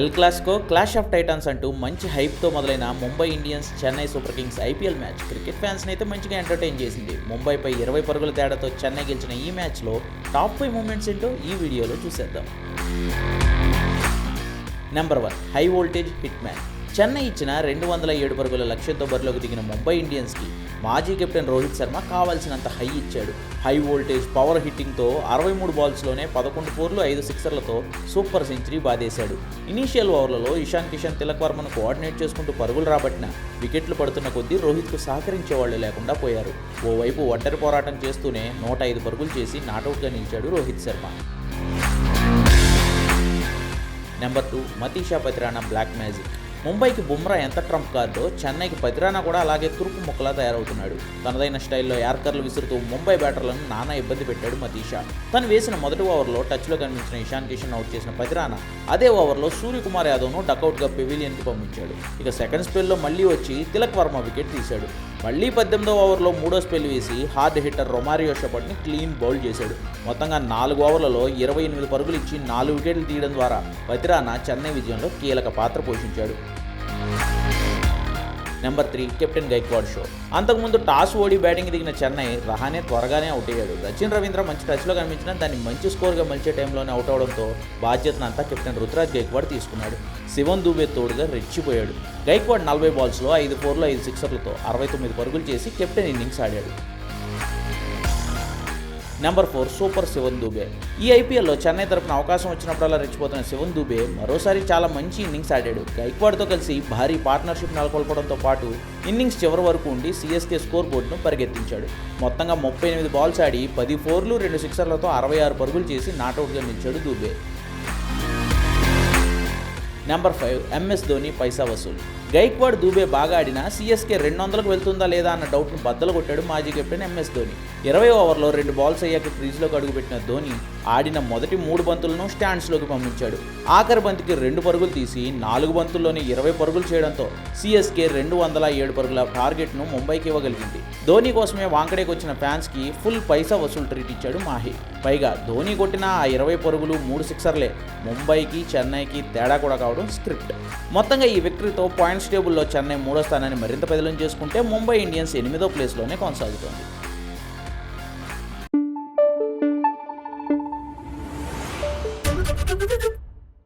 El Clasico clash of titans అంటూ మంచి హైప్తో మొదలైన Mumbai Indians Chennai super kings IPL match cricket ఫ్యాన్స్ని అయితే మంచిగా ఎంటర్టైన్ చేసింది. ముంబైపై ఇరవై పరుగుల తేడాతో చెన్నై గెలిచిన ఈ మ్యాచ్లో టాప్ ఫైవ్ మూమెంట్స్ ఏంటో ఈ వీడియోలో చూసేద్దాం. Number one high voltage hit man Chennai ఇచ్చిన రెండు వందల ఏడు పరుగుల లక్ష్యంతో బరిలోకి దిగిన ముంబై ఇండియన్స్కి మాజీ కెప్టెన్ రోహిత్ శర్మ కావాల్సినంత హై ఇచ్చాడు. హై వోల్టేజ్ పవర్ హిట్టింగ్తో అరవై మూడు బాల్స్లోనే పదకొండు ఫోర్లు ఐదు సిక్సర్లతో సూపర్ సెంచరీ బాధేశాడు ఇనీషియల్ ఓవర్లలో ఇషాన్ కిషన్ తిలక్ వర్మను కోఆర్డినేట్ చేసుకుంటూ పరుగులు రాబట్టిన వికెట్లు పడుతున్న కొద్దీ రోహిత్కు సహకరించే వాళ్ళు లేకుండా పోయారు. ఓవైపు ఒంటరి పోరాటం చేస్తూనే నూట ఐదు పరుగులు చేసి నాటౌట్గా నిలిచాడు Rohit Sharma. Number two Matheesha Pathirana black magic. ముంబైకి బుమ్రా ఎంత ట్రంప్ కార్డో చెన్నైకి పతిరానా కూడా అలాగే తురుపు ముక్కలా తయారవుతున్నాడు. తనదైన స్టైల్లో యార్కర్లు విసురుతూ ముంబై బ్యాటర్లను నానా ఇబ్బంది పెట్టాడు మతీషా. తను వేసిన మొదటి ఓవర్లో టచ్లో కనిపించిన ఇషాన్ కిషన్ అవుట్ చేసిన పతిరానా అదే ఓవర్లో సూర్యకుమార్ యాదవ్ను డకౌట్గా పెవిలియన్కి పంపించాడు. ఇక సెకండ్ స్పెల్లో మళ్ళీ వచ్చి తిలక్ వర్మ వికెట్ తీశాడు. మళ్ళీ పద్దెనిమిదో ఓవర్లో మూడో స్పెల్ వేసి హార్డ్ హిట్టర్ రొమారియో షపట్ని క్లీన్ బౌల్ చేశాడు. మొత్తంగా నాలుగు ఓవర్లలో ఇరవై ఎనిమిది పరుగులు ఇచ్చి నాలుగు వికెట్లు తీయడం ద్వారా పతిరానా చెన్నై విజయంలో కీలక పాత్ర పోషించాడు. Number three captain Gaikwad show. అంతకుముందు టాస్ ఓడి బ్యాటింగ్ దిగిన చెన్నై రహానే త్వరగానే అవుట్ అయ్యాడు. సచిన్ రవీంద్ర మంచి టచ్లో కనిపించిన దాన్ని మంచి స్కోర్గా మలిచే టైంలోనే అవుట్ అవడంతో బాధ్యతను అంతా కెప్టెన్ రుతురాజ్ గైక్వాడ్ తీసుకున్నాడు. శివన్ దూబే తోడుగా రెచ్చిపోయాడు. గైక్వాడ్ నలభై బాల్స్లో ఐదు ఫోర్లో ఐదు సిక్సర్లతో అరవై తొమ్మిది పరుగులు చేసి కెప్టెన్ ఇన్నింగ్స్ ఆడాడు. Number four super Shivam Dube. ఈ ఐపీఎల్లో చెన్నై తరపున అవకాశం వచ్చినప్పుడల్లా రెచ్చిపోతున్న శివన్ దూబే మరోసారి చాలా మంచి ఇన్నింగ్స్ ఆడాడు. గైక్వాడ్తో కలిసి భారీ పార్ట్నర్షిప్ నెలకొల్పడంతో పాటు ఇన్నింగ్స్ చివరి వరకు ఉండి సిఎస్కే స్కోర్ బోర్డును పరిగెత్తించాడు. మొత్తంగా ముప్పై ఎనిమిది బాల్స్ ఆడి పది ఫోర్లు రెండు సిక్సర్లతో అరవై ఆరు పరుగులు చేసి నాటౌట్గా నిలిచాడు Dube. Number five MS Dhoni పైసా వసూలు. గైక్వాడ్ దూబే బాగా ఆడినా సిఎస్కే రెండు వందలకు వెళ్తుందా లేదా అన్న డౌట్ను బద్దలు కొట్టాడు మాజీ కెప్టెన్ ఎంఎస్ ధోని. ఇరవై ఓవర్లో రెండు బాల్స్ అయ్యాక క్రీజ్లోకి అడుగుపెట్టిన ధోని ఆడిన మొదటి మూడు బంతులను స్టాండ్స్లోకి పంపించాడు. ఆఖరి బంతికి రెండు పరుగులు తీసి నాలుగు బంతుల్లోనే ఇరవై పరుగులు చేయడంతో సిఎస్కే రెండు వందల ఏడు పరుగుల టార్గెట్ను ముంబైకి ఇవ్వగలిగింది. ధోని కోసమే వాంకడేకి వచ్చిన ఫ్యాన్స్కి ఫుల్ పైసా వసూలు ట్రీట్ ఇచ్చాడు మాహి. పైగా ధోని కొట్టిన ఆ ఇరవై పరుగులు మూడు సిక్సర్లే. ముంబైకి చెన్నైకి తేడా కూడా కావడం స్క్రిప్ట్. మొత్తంగా ఈ విక్టరీతో పాయింట్స్ టేబుల్లో చెన్నై మూడో స్థానాన్ని మరింత పెదలం చేసుకుంటే ముంబై ఇండియన్స్ ఎనిమిదో ప్లేస్లోనే కొనసాగుతోంది.